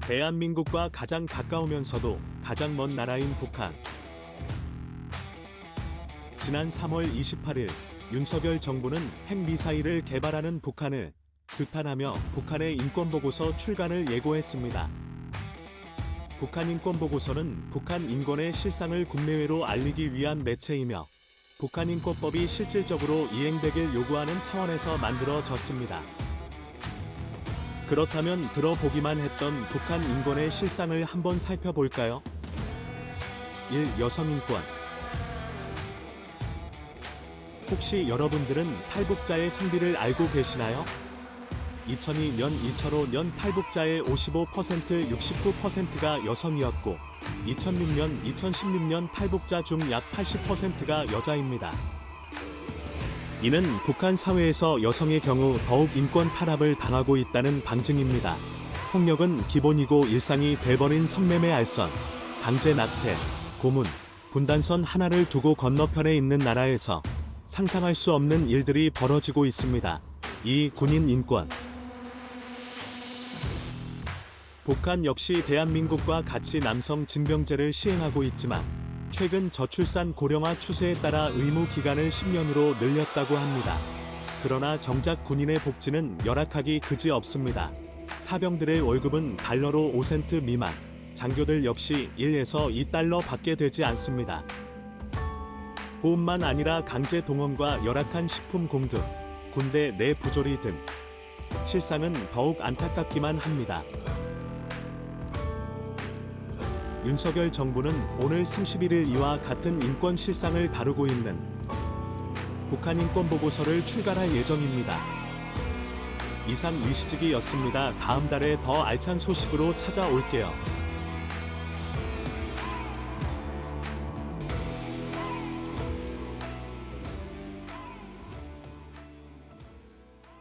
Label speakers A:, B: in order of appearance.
A: 대한민국과 가장 가까우면서도 가장 먼 나라인 북한. 지난 3월 28일 윤석열 정부는 핵미사일을 개발하는 북한을 규탄하며 북한의 인권보고서 출간을 예고했습니다. 북한 인권보고서는 북한 인권의 실상을 국내외로 알리기 위한 매체이며 북한 인권법이 실질적으로 이행되길 요구하는 차원에서 만들어졌습니다. 그렇다면 들어보기만 했던 북한 인권의 실상을 한번 살펴볼까요? 1. 여성인권 혹시 여러분들은 탈북자의 성비를 알고 계시나요? 2002년 2005년 탈북자의 55% 69%가 여성이었고 2006년 2016년 탈북자 중 약 80%가 여자입니다. 이는 북한 사회에서 여성의 경우 더욱 인권 타락을 당하고 있다는 방증입니다. 폭력은 기본이고 일상이 돼버린 성매매 알선, 강제 낙태, 고문, 분단선 하나를 두고 건너편에 있는 나라에서 상상할 수 없는 일들이 벌어지고 있습니다. 이 군인 인권. 북한 역시 대한민국과 같이 남성 징병제를 시행하고 있지만 최근 저출산 고령화 추세에 따라 의무 기간을 10년으로 늘렸다고 합니다. 그러나 정작 군인의 복지는 열악하기 그지 없습니다. 사병들의 월급은 달러로 5센트 미만, 장교들 역시 1에서 2달러 받게 되지 않습니다. 보험만 아니라 강제 동원과 열악한 식품 공급, 군대 내 부조리 등 실상은 더욱 안타깝기만 합니다. 윤석열 정부는 오늘 31일 이와 같은 인권 실상을 다루고 있는 북한 인권 보고서를 출간할 예정입니다. 이상 일시직이었습니다. 다음 달에 더 알찬 소식으로 찾아올게요.